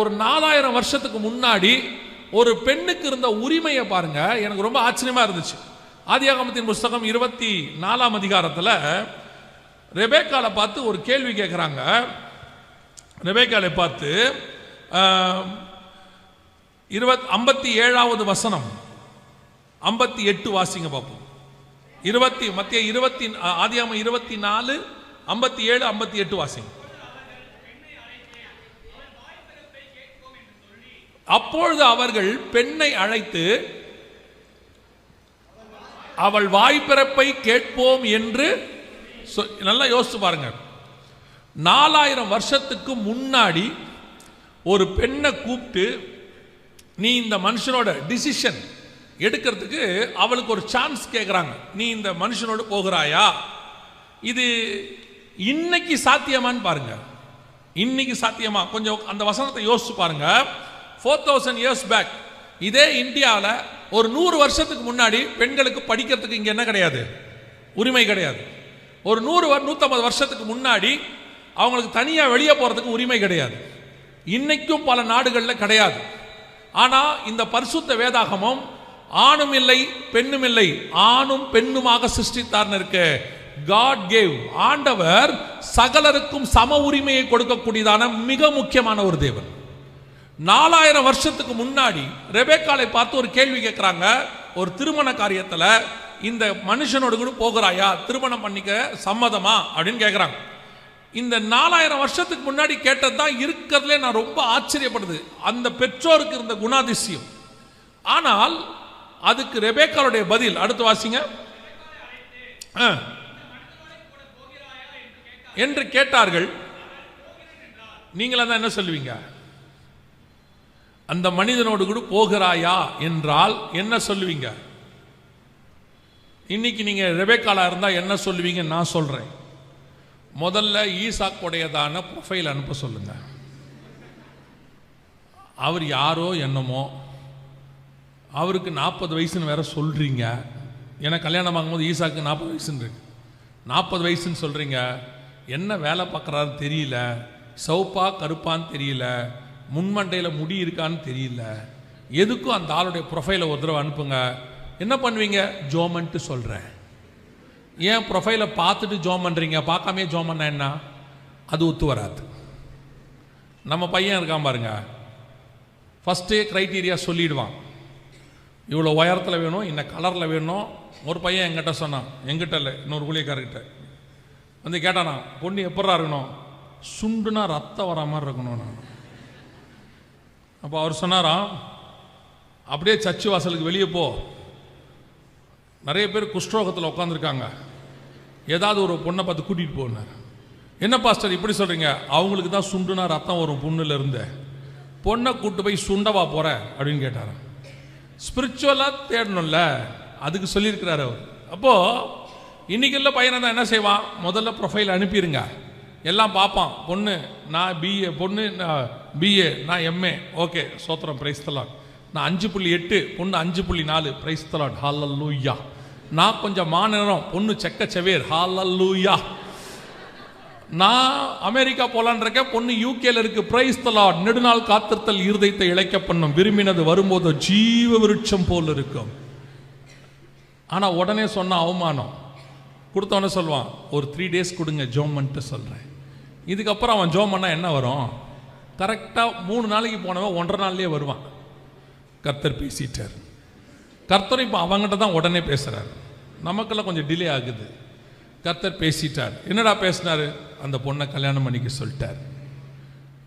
ஒரு நாலாயிரம் வருஷத்துக்கு முன்னாடி ஒரு பெண்ணுக்கு இருந்த உரிமையை பாருங்க. எனக்கு ரொம்ப ஆச்சரியமா இருந்துச்சு. ஆதியாகமத்தின் புஸ்தகம் இருபத்தி நாலாம் அதிகாரத்தில் ரெபேக்காலை பார்த்து ஒரு கேள்வி கேட்குறாங்க ரெபேக்காலை பார்த்து இருபத் ஐம்பத்தி ஏழாவது வசனம். ஐம்பத்தி எட்டு வாசிங்க பார்ப்போம். இருபத்தி மத்திய இருபத்தி ஆதியாம இருபத்தி நாலு ஐம்பத்தி ஏழு ஐம்பத்தி எட்டு வாசிங்க. அப்பொழுது அவர்கள் பெண்ணை அழைத்து அவள் வாய்ப்பிறப்பை கேட்போம் என்று சொ- நல்லா யோசிச்சு பாருங்க. நாலாயிரம் வருஷத்துக்கு முன்னாடி ஒரு பெண்ணை கூப்பிட்டு நீ இந்த மனுஷனோட டிசிஷன் எடுக்கிறதுக்கு அவளுக்கு ஒரு சான்ஸ் கேட்குறாங்க நீ இந்த மனுஷனோடு போகிறாயா? இது இன்னைக்கு சாத்தியமான்னு பாருங்க. இன்னைக்கு சாத்தியமா? கொஞ்சம் அந்த வசனத்தை யோசிச்சு பாருங்கள் ஃபோர் தௌசண்ட் இயர்ஸ் பேக் இதே இந்தியாவில் ஒரு நூறு வருஷத்துக்கு முன்னாடி பெண்களுக்கு படிக்கிறதுக்கு இங்கே என்ன கிடையாது? உரிமை கிடையாது. ஒரு நூறு நூற்றம்பது வருஷத்துக்கு முன்னாடி அவங்களுக்கு தனியாக வெளியே போகிறதுக்கு உரிமை கிடையாது. இன்னைக்கும் பல நாடுகளில் கிடையாது. ஆனால் இந்த பரிசுத்த வேதாகமம் ஆணும் இல்லை பெண்ணும் இல்லை ஆணும் பெண்ணுமாக சிருஷ்டித்தார்னு இருக்கு. காட் கேவ் ஆண்டவர் சகலருக்கும் சம உரிமையை கொடுக்கக்கூடியதான மிக முக்கியமான ஒரு தேவன். நாலாயிரம் வருஷத்துக்கு முன்னாடி ரெபேக்காலை பார்த்து ஒரு கேள்வி கேட்குறாங்க ஒரு திருமண காரியத்தில் இந்த மனுஷனோடு கூட போகிறாயா? திருமணம் பண்ணிக்க சம்மதமா? அப்படின்னு கேட்குறாங்க இந்த நாலாயிரம் வருஷத்துக்கு முன்னாடி கேட்டது தான் இருக்கிறதுலே நான் ரொம்ப ஆச்சரியப்படுது. அந்த பெற்றோருக்கு இருந்த குணாதிசயம். ஆனால் அதுக்கு ரெபேக்காலுடைய பதில் அடுத்து வாசிங்க. ஆ. என்று கேட்டார்கள். நீங்களா தான் என்ன சொல்லுவீங்க? அந்த மனிதனோடு கூட போகிறாயா என்றால் என்ன சொல்லுவீங்க? இன்னைக்கு நீங்க ரெபேக்காலா இருந்தா என்ன சொல்லுவீங்க நான் சொல்றேன். முதல்ல ஈசாக்குடையதான ப்ரொஃபைல் அனுப்ப சொல்லுங்க. அவர் யாரோ என்னமோ அவருக்கு நாற்பது வயசுன்னு வேற சொல்றீங்க. ஏன்னா கல்யாணம் ஆகும்போது ஈசாக்கு நாற்பது வயசுன்னு இருக்கு. நாற்பது வயசுன்னு சொல்றீங்க. என்ன வேலை பார்க்குறாரு தெரியல. சவுப்பா கருப்பான்னு தெரியல. முன்மண்டையில் முடி இருக்கான்னு தெரியல. எதுக்கும் அந்த ஆளுடைய ப்ரொஃபைலை ஒரு தடவை அனுப்புங்க. என்ன பண்ணுவீங்க? ஜோமன்ட்டு சொல்கிறேன் ஏன் ப்ரொஃபைலை பார்த்துட்டு ஜோம் பண்ணுறீங்க பார்க்காமே ஜோம் பண்ண என்ன? அது ஒத்து வராது. நம்ம பையன் இருக்கான் பாருங்க. ஃபஸ்ட்டே க்ரைட்டீரியா சொல்லிடுவான். இவ்வளோ உயரத்தில் வேணும் இந்த கலரில் வேணும். ஒரு பையன் எங்கிட்ட சொன்னான். எங்கிட்ட இல்லை இன்னொரு ஊழியக்காரர்கிட்ட. வந்து கேட்டானா பொண்ணு எப்படா இருக்கணும்? சுண்டுனா ரத்தம் வர மாதிரி இருக்கணும் நான். அப்போ அவர் சொன்னாராம் அப்படியே சர்ச்சு வாசலுக்கு வெளியே போ. நிறைய பேர் குஷ்டரோகத்தில் உட்காந்துருக்காங்க ஏதாவது ஒரு பொண்ணை பார்த்து கூட்டிகிட்டு போனார் என்ன பாஸ்டர் இப்படி சொல்கிறீங்க அவங்களுக்கு தான் சுண்டுனா ரத்தம் வரும் புண்ணுலேருந்து பொண்ணை கூட்டு போய் சுண்டவா போகிற அப்படின்னு கேட்டார் ஸ்பிரிச்சுவலாக தேடணும்ல. அதுக்கு சொல்லியிருக்கிறாரு அவர். அப்போது இன்னைக்குள்ள பையனை தான் என்ன செய்வான்? முதல்ல ப்ரொஃபைல் அனுப்பிடுங்க எல்லாம் பார்ப்பான். பொண்ணு நான் பிஏ பொண்ணு நான் பிஏ நான் எம்ஏ ஓகே சோத்திரம் பிரைஸ் தலாட் நான் அஞ்சு புள்ளி எட்டு பொண்ணு அஞ்சு புள்ளி நாலு பிரைஸ் தலாட் ஹாலல்லூயா நான் கொஞ்சம் மாநிலம் பொண்ணு செக்க செவேர். ஹாலல்லூயா நான் அமெரிக்கா போலான் இருக்கேன் பொண்ணு யூகேல இருக்கு. பிரைஸ் தலாட் நெடுநாள் காத்திருத்தல் இருதயத்தை இழைக்க பண்ணும். விரும்பினது வரும்போது ஜீவ விருட்சம் போல் இருக்கும். ஆனால் உடனே சொன்ன அவமானம். கொடுத்தவொடனே சொல்லுவான் ஒரு த்ரீ டேஸ் கொடுங்க ஜோம் பண்ணிட்டு சொல்கிறேன் இதுக்கப்புறம் அவன் ஜோம் பண்ணால் என்ன வரும்? கரெக்டாக மூணு நாளைக்கு போனவன் ஒன்றரை நாள்லேயே வருவான். கர்த்தர் பேசிட்டார். கர்த்தர் இப்போ அவங்ககிட்ட தான் உடனே பேசுகிறார் நமக்கெல்லாம் கொஞ்சம் டிலே ஆகுது. கர்த்தர் பேசிட்டார். என்னடா பேசினார்? அந்த பொண்ணை கல்யாணம் பண்ணிக்க சொல்லிட்டார்.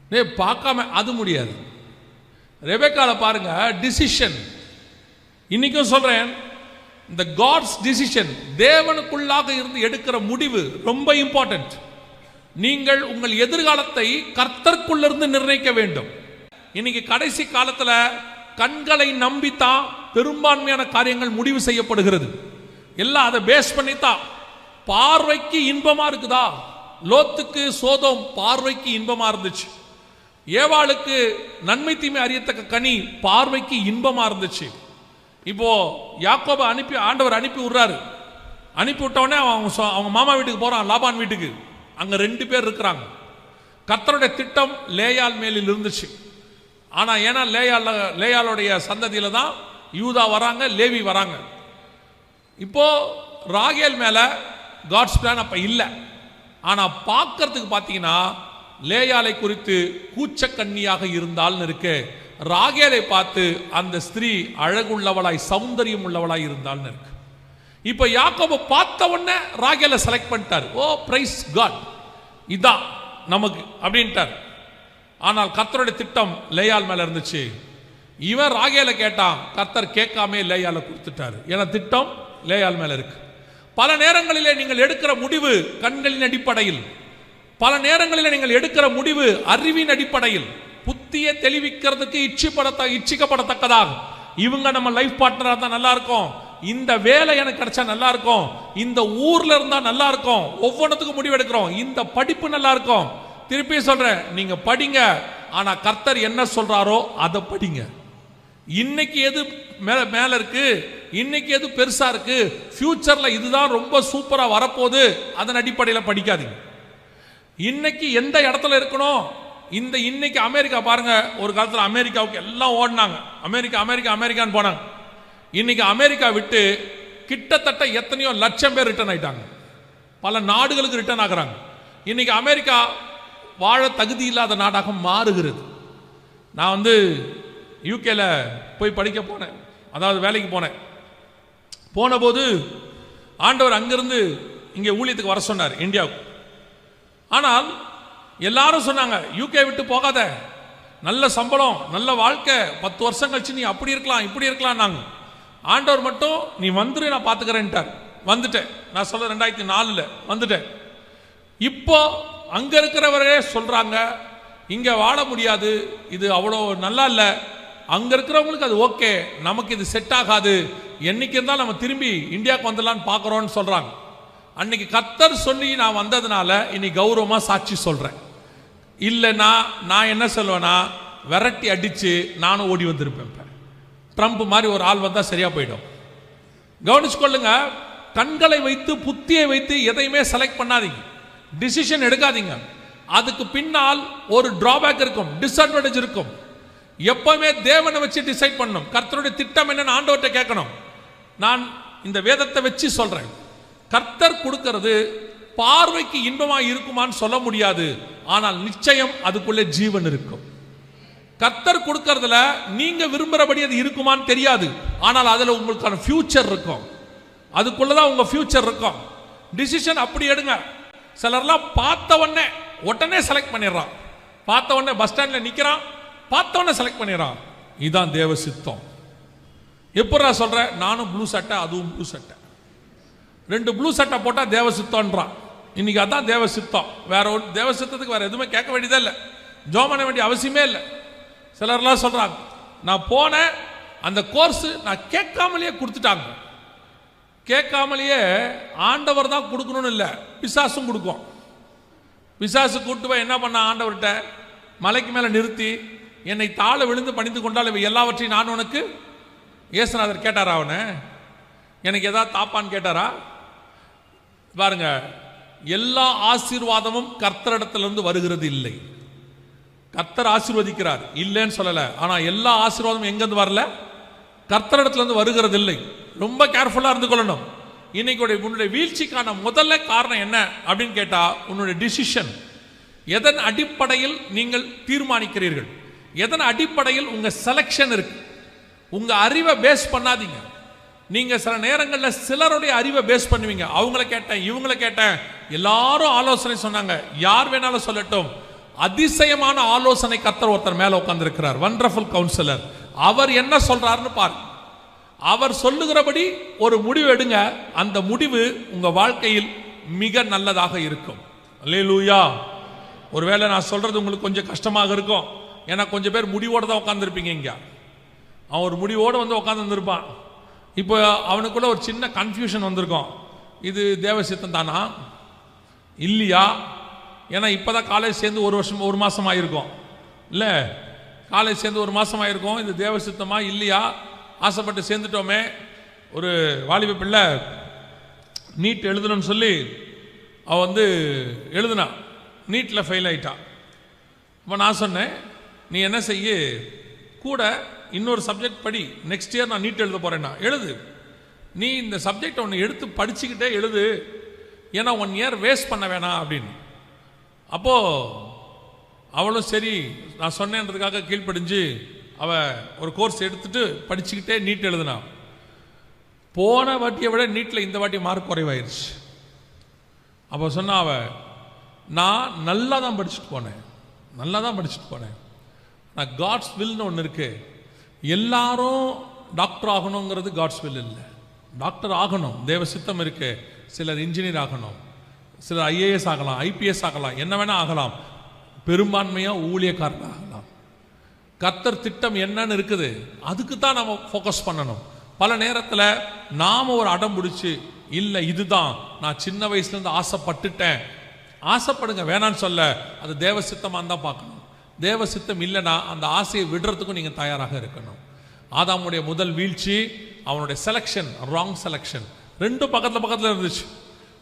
டேய் பார்க்காம அது முடியாது. ரெபேக்காவில் பாருங்க டிசிஷன் இன்றைக்கும் சொல்கிறேன் இந்த காட்ஸ் டிசிஷன் தேவனுக்குள்ளாக இருந்து எடுக்கிற முடிவு ரொம்ப இம்பார்ட்டன்ட் நீங்கள் உங்கள் எதிர்காலத்தை கர்த்தர்க்குள்ளிருந்து நிர்ணயிக்க வேண்டும். இன்னைக்கு கடைசி காலத்தில் கண்களை நம்பித்தான் பெரும்பான்மையான காரியங்கள் முடிவு செய்யப்படுகிறது. எல்லாம் அதை பேஸ் பண்ணித்தான் பார்வைக்கு இன்பமா இருக்குதா? லோத்துக்கு சோதம் பார்வைக்கு இன்பமா இருந்துச்சு. ஏவாளுக்கு நன்மை தீமை அறியத்தக்க கனி பார்வைக்கு இன்பமா இருந்துச்சு. இப்போ யாக்கோபை அனுப்பி ஆண்டவர் அனுப்பி விடுறாரு. அனுப்பி விட்டவொடனே அவங்க அவங்க மாமா வீட்டுக்கு போறான் லாபான் வீட்டுக்கு. அங்க ரெண்டு பேர் இருக்கிறாங்க. கத்தருடைய திட்டம் லேயால் மேலில் இருந்துச்சு. ஆனால் ஏன்னா லேயால லேயாலுடைய சந்ததியில் தான் யூதா வராங்க லேவி வராங்க. இப்போ ராகேல் மேலே காட்ஸ் பிளான் அப்போ இல்லை. ஆனால் பார்க்கறதுக்கு பார்த்தீங்கன்னா லேயாலை குறித்து கூச்சக்கண்ணியாக இருந்தால்னு இருக்கு. ராகேலை பார்த்து அந்த ஸ்திரீ அழகுள்ளவளாய் சௌந்தரியம் உள்ளவளாய் இருந்தால்னு இருக்கு. இப்போ யாக்கோபு பார்த்த உடனே ராகேலை செலக்ட் பண்ணிட்டார். ஓ பிரைஸ் காட் இதான் நமக்கு அப்படின்ட்டார். ஆனால் கத்தருடைய திட்டம் லேயால் மேல இருந்துச்சு. இவன் ராகேல கேட்டான் கர்த்தர் கேட்காமே லேயால கொடுத்துட்டாரு. ஏன்னா திட்டம் லேயால் மேல இருக்கு. பல நேரங்களிலே நீங்கள் எடுக்கிற முடிவு கண்களின் அடிப்படையில். பல நேரங்களில் நீங்கள் எடுக்கிற முடிவு அறிவின் அடிப்படையில். புத்தியை தெளிவிக்கிறதுக்கு இச்சிப்படத்த இச்சிக்கப்படத்தக்கதாகும் இவங்க நம்ம லைஃப் பார்ட்னராக தான் நல்லா இருக்கும். இந்த வேலை எனக்கு கிடைச்சா நல்லா இருக்கும் இந்த ஊர்ல இருந்தா நல்லா இருக்கும் ஒவ்வொன்றுத்துக்கும் முடிவு எடுக்கிறோம் இந்த படிப்பு நல்லா இருக்கும் திருப்பி சொல்றேன் நீங்க படிங்க. ஆனா கர்த்தர் என்ன சொல்றாரோ அதை படிங்க. இன்னைக்கு எது மேல மேல இருக்கு? இன்னைக்கு எது பெருசா இருக்கு? ஃபியூச்சர்ல இதுதான் ரொம்ப சூப்பரா வரப்போகுது. அதன் அடிப்படையில் படிக்காதீங்க. இன்னைக்கு எந்த இடத்துல இருக்கணும்? இந்த இன்னைக்கு அமெரிக்கா பாருங்க. ஒரு காலத்தில் அமெரிக்காவுக்கு எல்லாம் ஓடினாங்க. அமெரிக்கா அமெரிக்கா அமெரிக்கான்னு போனாங்க. இன்னைக்கு அமெரிக்கா விட்டு கிட்டத்தட்ட எத்தனையோ லட்சம் பேர் ரிட்டர்ன் ஆயிட்டாங்க. பல நாடுகளுக்கு ரிட்டர்ன் ஆகிறாங்க. இன்னைக்கு அமெரிக்கா வாழ தகுதி இல்லாத நாடாக மாறுகிறது. நான் வந்து யூகேல போய் படிக்க போனேன். அதாவது வேலைக்கு போனேன். போனபோது ஆண்டவர் அங்கிருந்து இங்கே ஊழியத்துக்கு வர சொன்னார் இந்தியாவுக்கு. ஆனால் எல்லாரும் சொன்னாங்க யூகே விட்டு போகாத. நல்ல சம்பளம் நல்ல வாழ்க்கை. பத்து வருஷம் கழிச்சு நீ அப்படி இருக்கலாம் இப்படி இருக்கலாம் நாங்கள் ஆண்டவர் மட்டும் நீ வந்துரு நான் பார்த்துக்கிறேன்ட்டார் வந்துட்டேன். நான் சொல்ல ரெண்டாயிரத்தி நாலில் வந்துட்டேன். இப்போ அங்கே இருக்கிறவரே சொல்கிறாங்க இங்கே வாழ முடியாது. இது அவ்வளோ நல்லா இல்லை. அங்கே இருக்கிறவங்களுக்கு அது ஓகே. நமக்கு இது செட் ஆகாது. என்னைக்கு இருந்தால் நம்ம திரும்பி இந்தியாவுக்கு வந்துடலான்னு பார்க்குறோன்னு சொல்கிறாங்க அன்னைக்கு கத்தர் சொல்லி நான் வந்ததுனால இனி கௌரவமாக சாட்சி சொல்கிறேன் இல்லைன்னா நான் என்ன சொல்லுவேன்னா விரட்டி அடித்து நானும் ஓடி வந்திருப்பேன் ட்ரம்ப் மாதிரி ஒரு ஆள் வந்தால் சரியாக போயிடும். கவனிச்சு கொள்ளுங்க கண்களை வைத்து புத்தியை வைத்து எதையுமே செலக்ட் பண்ணாதீங்க. டிசிஷன் எடுக்காதீங்க. அதுக்கு பின்னால் ஒரு டிராபேக் இருக்கும் டிஸ்அட்வான்டேஜ் இருக்கும். எப்பவுமே தேவனை வச்சு டிசைட் பண்ணணும். கர்த்தருடைய திட்டம் என்னன்னு ஆண்டவர்கிட்ட கேட்கணும். நான் இந்த வேதத்தை வச்சு சொல்றேன். கர்த்தர் கொடுக்கிறது பார்வைக்கு இன்பமாக இருக்குமான்னு சொல்ல முடியாது. ஆனால் நிச்சயம் அதுக்குள்ளே ஜீவன் இருக்கும். கர்த்தர் கொடுக்கறதுல நீங்க விரும்புறபடி அது இருக்குமான்னு தெரியாது. ஆனால் அதுல உங்களுக்கான ஃபியூச்சர் இருக்கும். அதுக்குள்ளதான் உங்க ஃபியூச்சர் இருக்கும். டிசிஷன் அப்படி எடுங்க. சிலர்லாம் பார்த்த உடனே உடனே செலக்ட் பண்ணிடுறான். பார்த்த உடனே பஸ் ஸ்டாண்ட்ல நிற்கிறான் பார்த்த உடனே செலக்ட் பண்ணிடுறான். இதுதான் தேவ சித்தம். எப்படி நான் சொல்றேன் நானும் ப்ளூ சட்டை அதுவும் ப்ளூ சட்டை ரெண்டு ப்ளூ சட்டை போட்டால் தேவ சித்தம்ன்றான். இன்னைக்கு அதான் தேவ சித்தம். வேற ஒரு தேவ சித்தத்துக்கு வேற எதுவுமே கேட்க வேண்டியதே இல்லை. ஜோம் பண்ண வேண்டிய அவசியமே இல்லை. சிலர்லாம் சொல்கிறாங்க நான் போனேன் அந்த கோர்ஸு நான் கேட்காமலேயே கொடுத்துட்டாங்க. கேட்காமலேயே ஆண்டவர் தான் கொடுக்கணும்னு இல்லை பிசாசும் கொடுக்கும். பிசாசு கூட்டு போய் என்ன பண்ண ஆண்டவர்கிட்ட? மலைக்கு மேலே நிறுத்தி என்னை தாழ விழுந்து பணிந்து கொண்டால் இவை எல்லாவற்றையும் நான் உனக்கு இயேசுநாதர் கேட்டாரா அவனை? எனக்கு எதாவது தாப்பான்னு கேட்டாரா? பாருங்க எல்லா ஆசீர்வாதமும் கர்த்தரிடத்திலிருந்து வருகிறது இல்லை. கர்த்தர் ஆசீர்வதிக்கிறார். இல்லைன்னு சொல்லலை. ஆனால் எல்லா ஆசீர்வாதமும் எங்கேருந்து வரல? கர்த்தரிடத்துலேருந்து வருகிறது இல்லை ரொம்ப கேர்ஃபுல்லாக இருந்து கொள்ளணும் இன்னைக்கு உன்னுடைய வீழ்ச்சிக்கான முதல்ல காரணம் என்ன அப்படின்னு கேட்டால் உன்னுடைய டிசிஷன் எதன் அடிப்படையில் நீங்கள் தீர்மானிக்கிறீர்கள்? எதன் அடிப்படையில் உங்கள் செலெக்ஷன் இருக்கு? உங்கள் அறிவை பேஸ் பண்ணாதீங்க. நீங்கள் சில நேரங்களில் சிலருடைய அறிவை பேஸ் பண்ணுவீங்க. அவங்கள கேட்டேன் இவங்கள கேட்டேன். எல்லாரும் ஆலோசனை சொன்னாங்க. யார் வேணாலும் சொல்லட்டும். அதிசயமான ஆலோசனை கத்தர் ஒருத்தர் மேலே உட்கார்ந்திருக்கிறார். வண்டர்ஃபுல் கவுன்சிலர் அவர் என்ன சொல்றாருன்னு பாரு. அவர் சொல்லுகிறபடி ஒரு முடிவு எடுங்க. அந்த முடிவு உங்க வாழ்க்கையில் மிக நல்லதாக இருக்கும். அல்லேலூயா ஒருவேளை நான் சொல்றது உங்களுக்கு கொஞ்சம் கஷ்டமாக இருக்கும். ஏன்னா கொஞ்சம் பேர் முடிவோடு தான் உட்காந்துருப்பீங்க இங்க. அவன் ஒரு முடிவோடு வந்து உட்காந்துருப்பான் இப்போ அவனுக்குள்ள ஒரு சின்ன கன்ஃபியூஷன் வந்திருக்கும். இது தேவசித்தம் தானா? இல்லையா? ஏன்னா இப்போ தான் காலேஜ் சேர்ந்து ஒரு வருஷம் ஒரு மாதம் ஆகிருக்கும் இல்லை? காலேஜ் சேர்ந்து ஒரு மாதம் ஆகிருக்கும் இது தேவசித்தமா இல்லையா? ஆசைப்பட்டு சேர்ந்துட்டோமே. ஒரு வாலிப பிள்ளை நீட் எழுதணும்னு சொல்லி அவள் வந்து எழுதுனா நீட்டில் ஃபெயில் ஆகிட்டான் இப்போ நான் சொன்னேன் நீ என்ன செய்ய? கூட இன்னொரு சப்ஜெக்ட் படி நெக்ஸ்ட் இயர் நான் நீட் எழுத போகிறேன்னா எழுது. நீ இந்த சப்ஜெக்ட் ஒன்று எடுத்து படிச்சுக்கிட்டே எழுது. ஏன்னா ஒன் இயர் வேஸ்ட் பண்ண வேணாம் அப்படின்னு. அப்போது அவளும் சரி நான் சொன்னேன்றதுக்காக கீழ்ப்படிஞ்சு அவள் ஒரு கோர்ஸ் எடுத்துட்டு படிச்சுக்கிட்டே நீட் எழுதினான் போன வாட்டியை விட நீட்டில் இந்த வாட்டி மார்க் குறைவாயிருச்சு. அப்போ சொன்னா அவள் நான் நல்லா தான் படிச்சுட்டு போனேன். நல்லா தான் படிச்சுட்டு போனேன். நான் காட்ஸ் வில்னு ஒன்று இருக்குது எல்லாரும் டாக்டர் ஆகணுங்கிறது காட்ஸ் வில் இல்லை. டாக்டர் ஆகணும். தேவ சித்தம் இருக்குது சிலர் இன்ஜினியர் ஆகணும். சிலர் ஐஏஎஸ் ஆகலாம் ஐபிஎஸ் ஆகலாம் என்ன வேணால் ஆகலாம். பெரும்பான்மையாக ஊழியக்காரன் ஆகலாம் கத்தர் திட்டம் என்னன்னு இருக்குது அதுக்கு தான் நம்ம ஃபோக்கஸ் பண்ணணும். பல நேரத்தில் நாம் ஒரு அடம் பிடிச்சி இல்லை இதுதான் நான் சின்ன வயசுலேருந்து ஆசைப்பட்டுட்டேன். ஆசைப்படுங்க வேணான்னு சொல்ல அது தேவ சித்தமாக தான் பார்க்கணும். தேவ சித்தம் இல்லைன்னா அந்த ஆசையை விடுறதுக்கும் நீங்கள் தயாராக இருக்கணும். ஆதாமுடைய முதல் வீழ்ச்சி அவனுடைய செலெக்ஷன் ராங் செலெக்ஷன் ரெண்டும் பக்கத்தில் பக்கத்தில் இருந்துச்சு.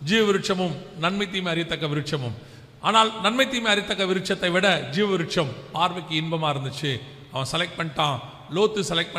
ஜீவ விருட்சமும் நன்மை தீமை அறியத்தக்க விருட்சமும். ஆனால் நன்மை தீமை அறியத்தக்க விருட்சத்தை விட ஜீவ விருட்சம் பார்வைக்கு இன்பமாக இருந்துச்சு. அவன் செலக்ட் பண்ணிட்டான். லோத்து செலக்ட் பண்ண